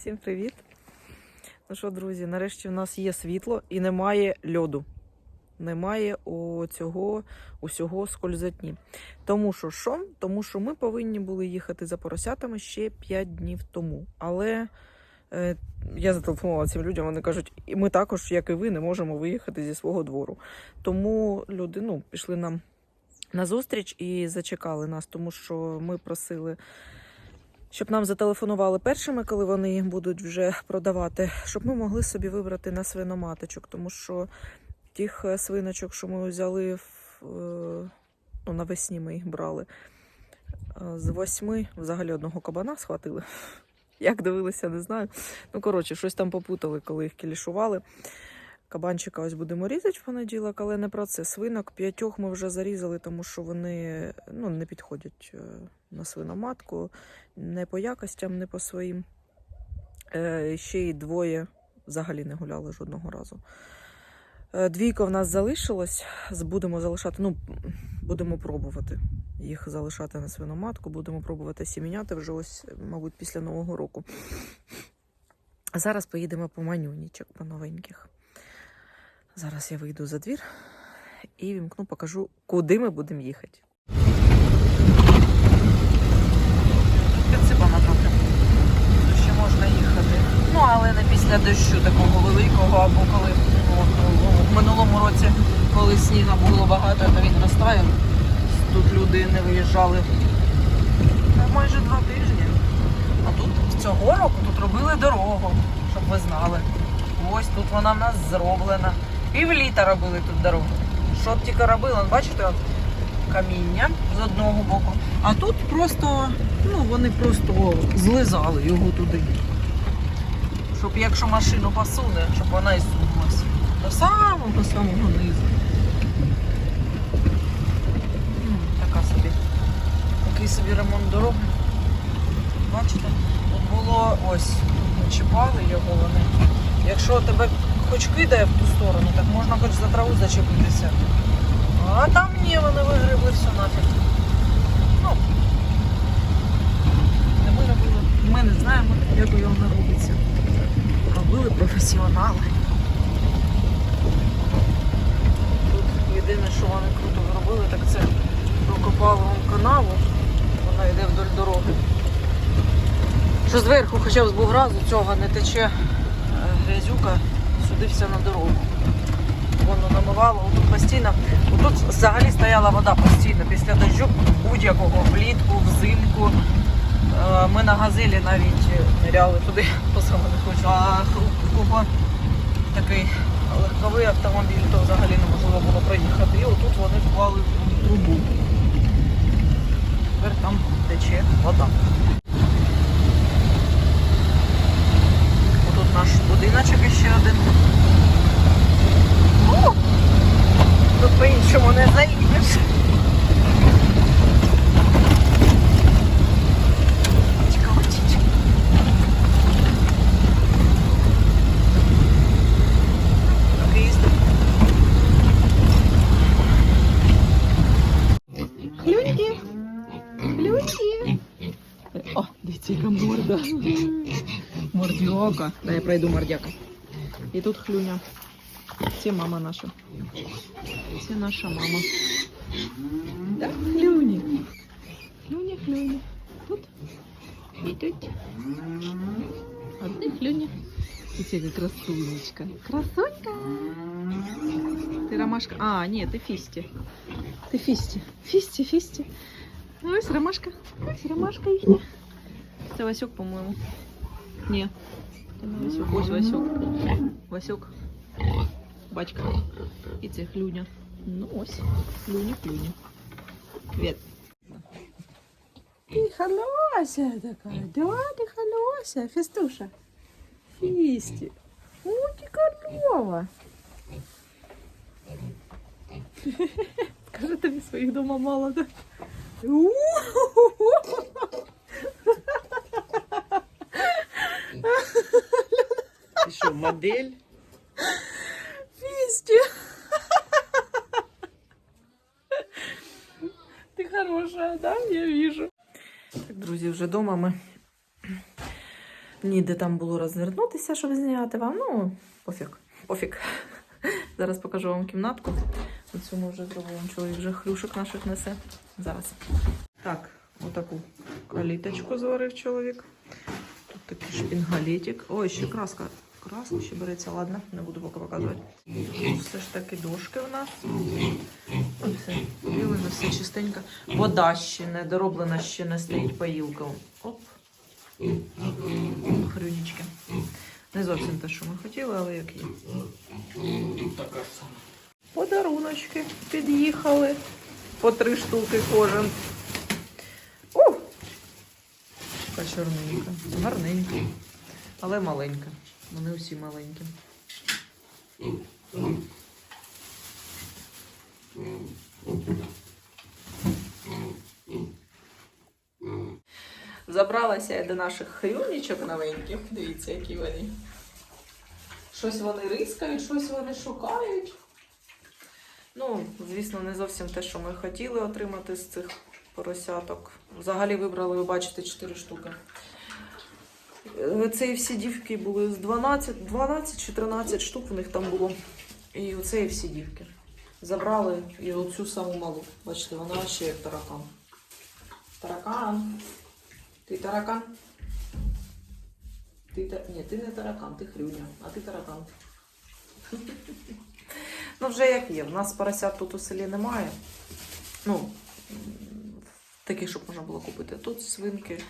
Всім привіт! Ну що, друзі, нарешті в нас є світло і немає льоду. Немає у цього усього скользотні. Тому що що? Тому що ми повинні були їхати за поросятами ще 5 днів тому. Але е, я зателефонувала цим людям, вони кажуть, і ми також, як і ви, не можемо виїхати зі свого двору. Тому люди ну, пішли нам на зустріч і зачекали нас, тому що ми просили щоб нам зателефонували першими, коли вони їх будуть вже продавати, щоб ми могли собі вибрати на свиноматочок, тому що тих е, свиночок, що ми взяли в, е, ну, навесні, ми їх брали. е, З восьми взагалі одного кабана схватили. Як дивилися, не знаю. Ну, коротше, щось там попутали, коли їх кілішували. Кабанчика ось будемо різати в понеділок, але не про це. Свинок п'ятьох ми вже зарізали, тому що вони ну, не підходять е, на свиноматку не по якостям, не по своїм. Е, ще й двоє взагалі не гуляли жодного разу. Е, двійко в нас залишилось. Будемо залишати, ну, будемо пробувати їх залишати на свиноматку, будемо пробувати сіміняти вже ось, мабуть, після Нового року. А зараз поїдемо по манюнічок, по новеньких. Зараз я вийду за двір і вімкну, покажу, куди ми будемо їхати. Підсипано трохи. То ще можна їхати. Ну, але не після дощу такого великого, або коли в минулому році, коли снігу було багато, то він розтаяв. Тут люди не виїжджали майже два тижні. А тут цього року тут робили дорогу, щоб ви знали. Ось тут вона в нас зроблена. Півліта робили тут дорогу. Що тільки робили, бачите, от каміння з одного боку. А тут просто, ну вони просто злизали його туди. Щоб якщо машину посуне, щоб вона і сунулася. До самого самого низу. Така собі. Такий собі ремонт дороги. Бачите? Тут було ось, тут чіпали його вони. Якщо тебе хоч кидає в ту сторону, так можна хоч за траву зачепитися. А там ні, вони вигребли все нафіг. Ну, не ми робили. Ми не знаємо, як його не робиться. Робили професіонали. Тут єдине, що вони круто зробили, так це прокопали вон канаву. Вона йде вдоль дороги. Що зверху хоча б з бугразу цього не тече е, грязюка сюди на дорогу. Воно намивало тут постійно. Тут взагалі стояла вода постійно після дощу будь-якого влітку, взимку. Е, Ми на газелі навіть ниряли туди, по саме не хочу, а кого такий легковий автомобіль, то взагалі неможливо було проїхати. І отут вони вклали трубу. Тепер там тече вода. Отут наш будиночок ще один. О! Тут по-іншому не заїдеш. Хлюньки. Хлюньки. О, дивіться, яка морда. Мордяка. Дай я пройду мордяка. І тут хлюня. Це мама наша. Це наша мама. Так, хлюні. Хлюня, хлюня. Тут. І тут. Одне хлюня. І це яка красунечка. Красунька. Ти ромашка. А, ні, ти фісті. Ти фісті. Фісті, фісті. Ну, Ось ромашка. Ось ромашка їхня. Це Васюк, по-моєму. Ні. Це не Васюк. Ось Васюк. Васюк. Батька. І це хлюня. Ну ось. Хлюня, хлюня. Привіт. Ты холося такая, да, ты холося, Фестуша. Фисти. Ну, ты корова. Скажи тобі своїх дома мало, да? Ты что, модель? Фисти. Ты хорошая, да, я вижу. Так, друзі, вже вдома ми ніде там було розвернутися, щоб зняти вам. Ну, пофіг, пофіг. Зараз покажу вам кімнатку. Оцю ми вже зробимо. Чоловік вже хрюшок наших несе. Зараз. Так, отаку каліточку зварив чоловік. Такий шпінгалетик. Ой, ще краска. Краска ще береться, ладно, не буду поки показувати. Тут все ж таки дошки в нас. Ось Все все чистенько. Вода ще не дороблена, ще не стоїть поїлка. Оп. Хрюнічки. Не зовсім те, що ми хотіли, але як є. Подаруночки під'їхали. По три штуки кожен. Така чорненька. Гарненька. Але маленька. Вони усі маленькі. Забралася я до наших хрюнічок новеньких. Дивіться, які вони. Щось вони рискають, щось вони шукають. Ну, звісно, не зовсім те, що ми хотіли отримати з цих поросяток. Взагалі вибрали, ви бачите, 4 штуки. Е, Це всі дівки були з 12, 12 чи 13 штук у них там було. І оце і всі дівки. Забрали і оцю саму малу. Бачите, вона ще як таракан. Таракан. Ти таракан? Ти та... Ні, ти не таракан, ти хрюня, а ти таракан. Ну, вже як є. У нас поросят тут у селі немає. Ну, таких, щоб можна було купити. Тут свинки.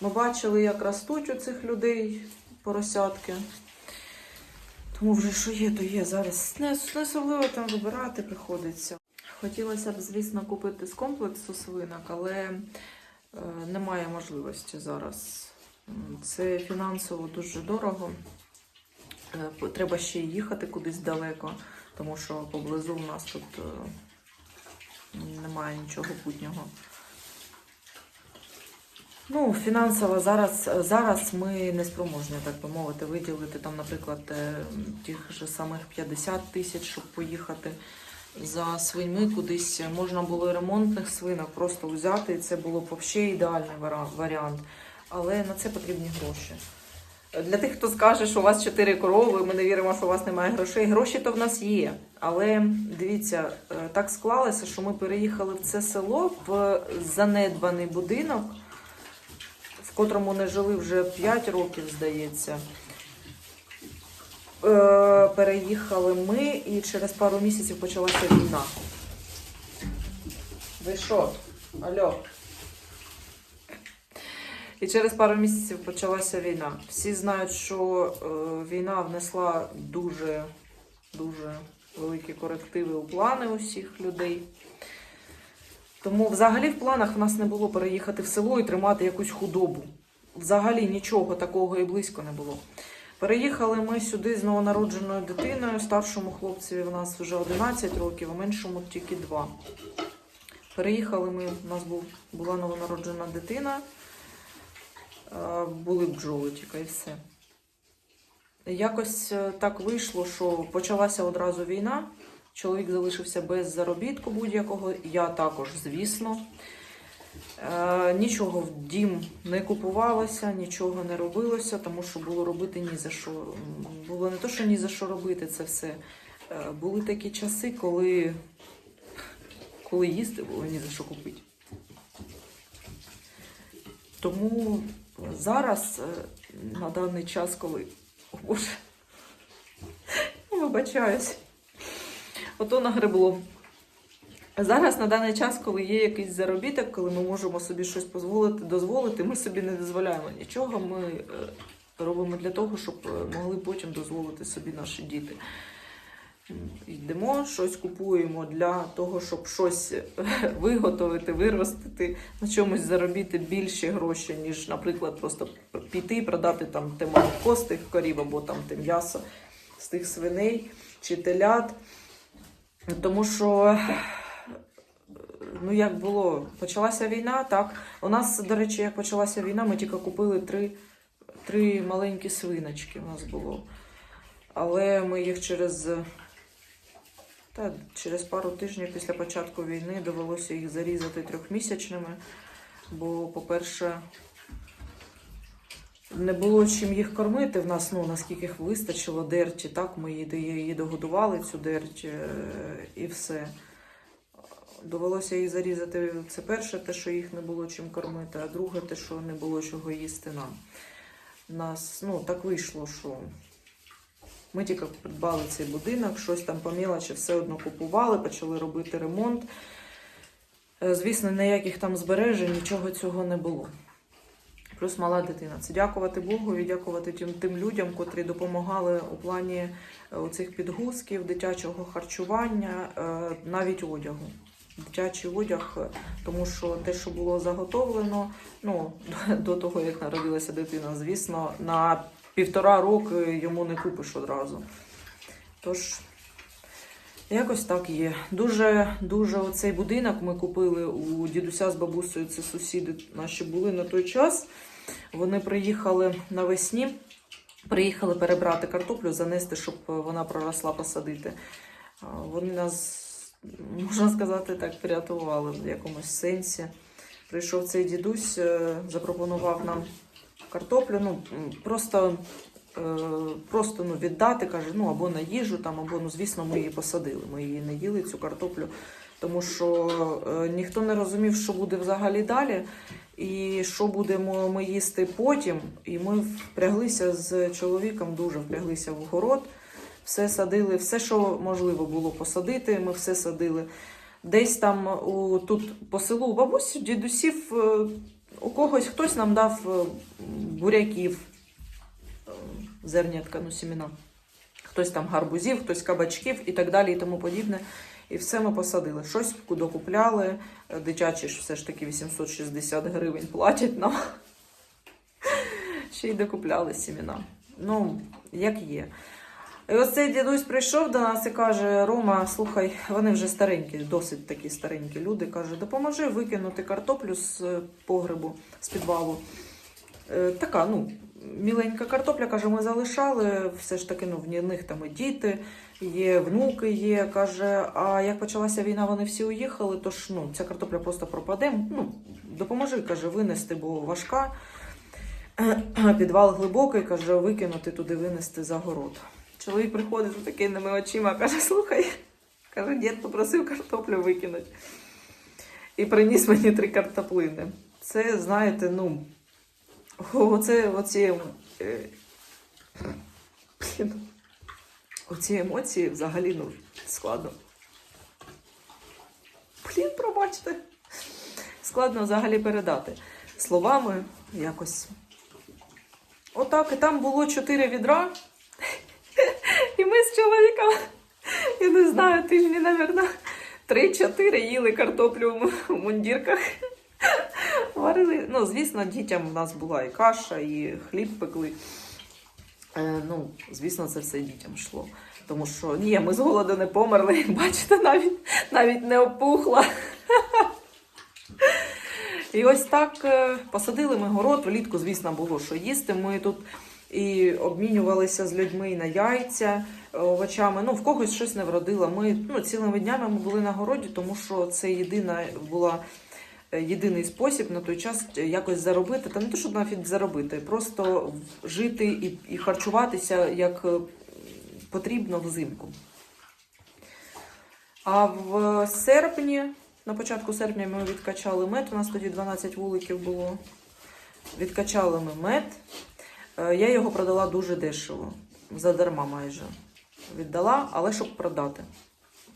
Ми бачили, як ростуть у цих людей поросятки. Тому вже що є, то є. Зараз не, не особливо там вибирати приходиться. Хотілося б, звісно, купити з комплексу свинок, але е, немає можливості зараз. Це фінансово дуже дорого. Е, Треба ще їхати кудись далеко, тому що поблизу в нас тут е, немає нічого путнього. Ну, фінансово зараз, зараз ми не спроможні, так би мовити, виділити там, наприклад, е, тих же самих 50 тисяч, щоб поїхати за свиньми кудись. Можна було ремонтних свинок просто взяти, і це було б взагалі ідеальний варіант. Але на це потрібні гроші. Для тих, хто скаже, що у вас 4 корови, ми не віримо, що у вас немає грошей. Гроші то в нас є. Але дивіться, е, так склалося, що ми переїхали в це село в занедбаний будинок, котрому не жили вже 5 років, здається. Е, Переїхали ми, і через пару місяців почалася війна. Ви що? Алло? І через пару місяців почалася війна. Всі знають, що е, війна внесла дуже, дуже великі корективи у плани усіх людей. Тому взагалі в планах в нас не було переїхати в село і тримати якусь худобу. Взагалі нічого такого і близько не було. Переїхали ми сюди з новонародженою дитиною. Старшому хлопцеві в нас вже 11 років, а меншому тільки 2. Переїхали ми, у нас був, була новонароджена дитина. Були бджоли тільки і все. Якось е, так вийшло, що почалася одразу війна. Чоловік залишився без заробітку будь-якого. Я також, звісно. Е, Нічого в дім не купувалося, нічого не робилося, тому що було робити ні за що. Було не то, що ні за що робити це все. Е, Були такі часи, коли, коли їсти було ні за що купити. Тому зараз, е, на даний час, коли. О, Боже, вибачаюсь. Ото нагребло. Зараз на даний час, коли є якийсь заробіток, коли ми можемо собі щось дозволити, дозволити, ми собі не дозволяємо нічого. Ми е, робимо для того, щоб е, могли потім дозволити собі наші діти. Йдемо, щось купуємо для того, щоб щось е, виготовити, виростити, на чомусь заробити більші гроші, ніж, наприклад, просто піти і продати там те молоко з тих корів або там те м'ясо з тих свиней чи телят. Тому що, ну як було, почалася війна, так. У нас, до речі, як почалася війна, ми тільки купили три, три маленькі свиночки у нас було. Але ми їх через, та, через пару тижнів після початку війни довелося їх зарізати трьохмісячними. Бо, по-перше, не було чим їх кормити. В нас, ну, наскільки їх вистачило, дерті, так, ми її, догодували, цю дерть, е, і все. Довелося її зарізати. Це перше, те, що їх не було чим кормити, а друге, те, що не було чого їсти нам. Нас, ну, так вийшло, що ми тільки придбали цей будинок, щось там по мілочі все одно купували, почали робити ремонт. Е, Звісно, ніяких там збережень, нічого цього не було. Плюс мала дитина. Це дякувати Богу і дякувати тим, тим людям, котрі допомагали у плані е, цих підгузків, дитячого харчування, е, навіть одягу. Дитячий одяг, е, тому що те, що було заготовлено, ну, до того, як народилася дитина, звісно, на півтора роки йому не купиш одразу. Tож, якось так є. Дуже, дуже оцей будинок ми купили у дідуся з бабусею, це сусіди наші були на той час. Вони приїхали навесні, приїхали перебрати картоплю, занести, щоб вона проросла, посадити. Вони нас, можна сказати, так, врятували в якомусь сенсі. Прийшов цей дідусь, е, запропонував нам картоплю, ну, просто, просто ну, віддати, каже, ну, або на їжу, там, або, ну, звісно, ми її посадили. Ми її не їли, цю картоплю, тому що е, ніхто не розумів, що буде взагалі далі. І що будемо ми їсти потім. І ми впряглися з чоловіком, дуже впряглися в город. Все садили, все, що можливо було посадити, ми все садили. Десь там у, тут по селу у бабусі, дідусів, е, у когось хтось нам дав е, буряків, е, зернятка, ну, сімена. Хтось там гарбузів, хтось кабачків і так далі, і тому подібне. І все ми посадили. Щось докупляли. Дитячі ж все ж таки 860 гривень платять нам. Ще й докупляли сімена. Ну, як є. І ось цей дідусь прийшов до нас і каже: Рома, слухай, вони вже старенькі, досить такі старенькі люди. Каже, допоможи викинути картоплю з е, погребу, з підвалу. Е, така, ну, міленька картопля, каже, ми залишали, все ж таки, ну, в них там і діти є, внуки є. Каже, а як почалася війна, вони всі уїхали, тож ну, ця картопля просто пропаде. Ну, допоможи, каже, винести, бо важка. Підвал глибокий, каже, викинути туди, винести за город. Чоловік приходить з такими очима, каже, слухай, каже, дід попросив картоплю викинути. І приніс мені три картоплини. Це, знаєте, ну, оце, оці, е, блін, оці емоції взагалі ну, складно. Блін, пробачте. Складно взагалі передати словами якось. Отак, і там було чотири відра. І ми з чоловіком, я не знаю, тижні, мабуть, три-чотири їли картоплю в мундірках. Варили. Ну, звісно, дітям у нас була і каша, і хліб пекли. Е, ну, звісно, це все дітям йшло. Тому що ні, ми з голоду не померли, бачите, навіть, навіть не опухла. І ось так е, посадили ми город. Влітку, звісно, було що їсти. Ми тут і обмінювалися з людьми на яйця е, овочами. Ну, в когось щось не вродило. Ми ну, цілими днями ми були на городі, тому що це єдина була. Е, Єдиний спосіб на той час якось заробити, та не то, щоб навіть заробити, просто жити і, і харчуватися як е, потрібно взимку. А в серпні, на початку серпня ми відкачали мед, у нас тоді 12 вуликів було. Відкачали ми мед. Е, Я його продала дуже дешево, задарма майже. Віддала, але щоб продати.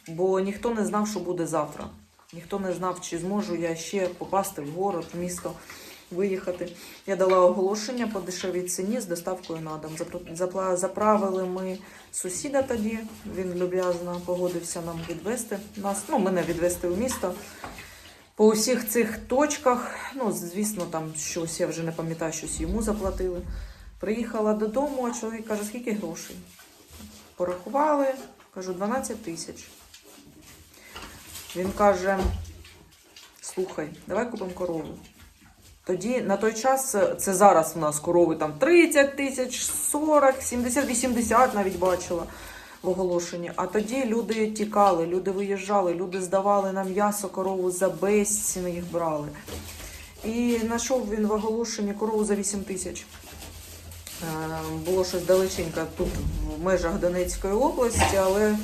Бо ніхто не знав, що буде завтра. Ніхто не знав, чи зможу я ще попасти в город, в місто, виїхати. Я дала оголошення по дешевій ціні з доставкою на дом. Запра- Заправили ми сусіда тоді. Він люб'язно погодився нам відвести нас, ну, мене відвести в місто. По усіх цих точках, ну, звісно, там щось, я вже не пам'ятаю, щось йому заплатили. Приїхала додому, а чоловік каже, скільки грошей? Порахували, кажу, 12 тисяч. Він каже: слухай, давай купимо корову. Тоді на той час, це зараз у нас корови там 30 тисяч, 40, 70, 80 навіть бачила в оголошенні. А тоді люди тікали, люди виїжджали, люди здавали на м'ясо корову за безціни їх брали. І знайшов він в оголошенні корову за 8 тисяч. Е, Було щось далеченько тут в межах Донецької області, але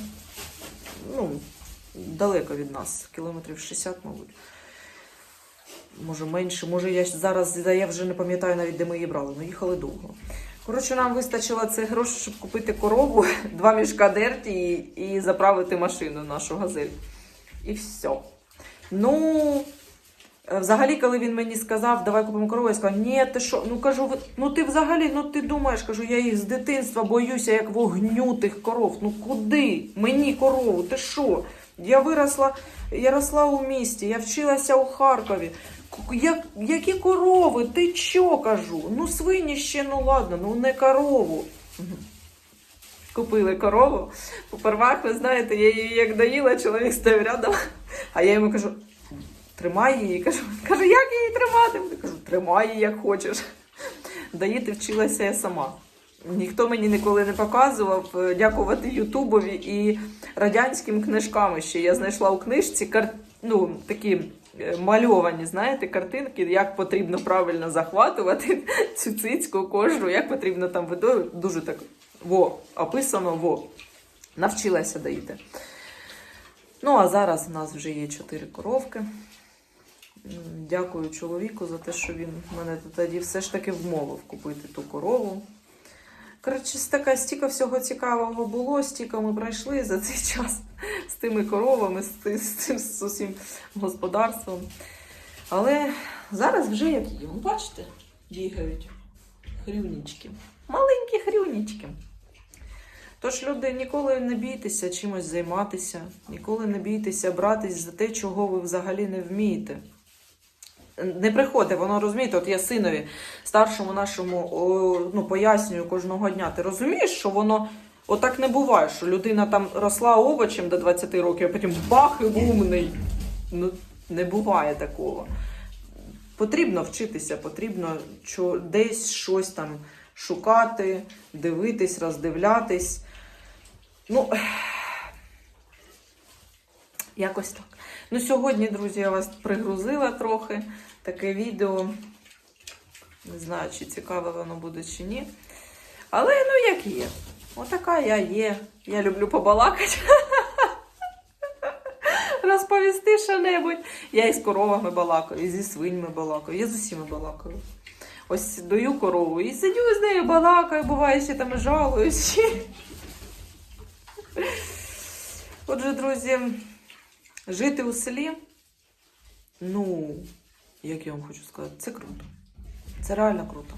ну, далеко від нас, кілометрів 60, мабуть. Може менше, може я зараз я вже не пам'ятаю навіть, де ми її брали, але їхали довго. Коротше, нам вистачило цих грошей, щоб купити корову, два мішка дерті і, і заправити машину нашу газель. І все. Ну, е, взагалі, коли він мені сказав, давай купимо корову, я сказала, ні, ти що? Ну кажу, ну ти взагалі, ну ти думаєш, кажу, я їх з дитинства боюся, як вогню тих коров. Ну куди? Мені корову, ти що? Я виросла, я росла у місті, я вчилася у Харкові. Як, які корови? Ти що кажу? Ну свині ще, ну ладно, ну не корову. Купили корову. Попервах, ви знаєте, я її як доїла, чоловік стояв рядом, а я йому кажу, тримай її. Кажу, кажу, як її тримати? Я кажу, тримай її як хочеш. Доїти вчилася я сама. Ніхто мені ніколи не показував, е, дякувати Ютубові і радянським книжкам. Ще я знайшла у книжці кар... ну, такі е, мальовані, знаєте, картинки, як потрібно правильно захватувати цю цицьку кожну, як потрібно там видою. Дуже так во, описано во. Навчилася доїти. Ну, а зараз в нас вже є чотири коровки. Дякую чоловіку за те, що він мене тоді все ж таки вмовив купити ту корову. Коротше, така стільки всього цікавого було, стільки ми пройшли за цей час з тими коровами, з, з цим з усім господарством. Але зараз вже як є. Ну, бачите, бігають хрюнічки. Маленькі хрюнічки. Тож, люди, ніколи не бійтеся чимось займатися, ніколи не бійтеся братись за те, чого ви взагалі не вмієте. Не приходьте, воно розумієте, от я синові, старшому нашому, ну, пояснюю кожного дня. Ти розумієш, що воно отак не буває, що людина там росла овочем до 20 років, а потім бах і умний. Ну, не буває такого. Потрібно вчитися, потрібно десь щось там шукати, дивитись, роздивлятись. Ну, якось так. Ну, сьогодні, друзі, я вас пригрузила трохи. Таке відео. Не знаю, чи цікаве воно буде чи ні. Але ну як є. Отака я є. Я люблю побалакати. Розповісти що-небудь. Я і з коровами балакаю, і зі свиньми балакаю, я з усіма балакаю. Ось даю корову і сидю з нею балакаю, буває ще там жалуюсь. Отже, друзі, жити у селі, ну, як я вам хочу сказати, це круто. Це реально круто.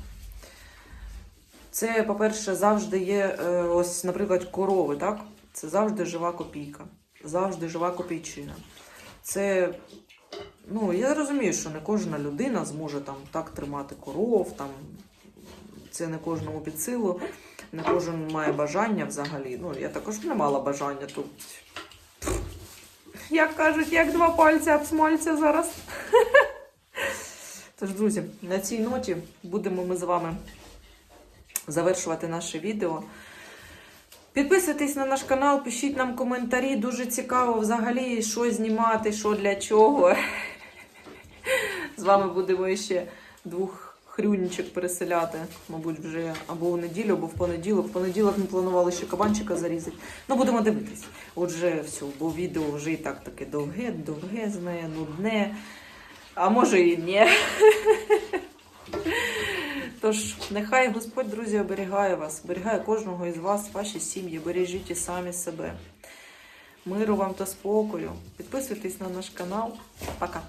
Це, по-перше, завжди є, е, ось, наприклад, корови, так? Це завжди жива копійка, завжди жива копійчина. Це, ну, я розумію, що не кожна людина зможе там так тримати коров, там, це не кожному під силу, не кожен має бажання взагалі. Ну, я також не мала бажання тут. Як кажуть, як два пальці об смальця зараз. Тож, друзі, на цій ноті будемо ми з вами завершувати наше відео. Підписуйтесь на наш канал, пишіть нам коментарі. Дуже цікаво взагалі, що знімати, що для чого. З вами будемо ще двох хрюнічок переселяти, мабуть, вже або в неділю, або в понеділок. В понеділок ми планували ще кабанчика зарізати. Ну, будемо дивитись. Отже, все, бо відео вже і так таке довге, довгезне, нудне. А може і ні. Тож, нехай Господь, друзі, оберігає вас, оберігає кожного із вас, ваші сім'ї, бережіть і самі себе. Миру вам та спокою. Підписуйтесь на наш канал. Пока.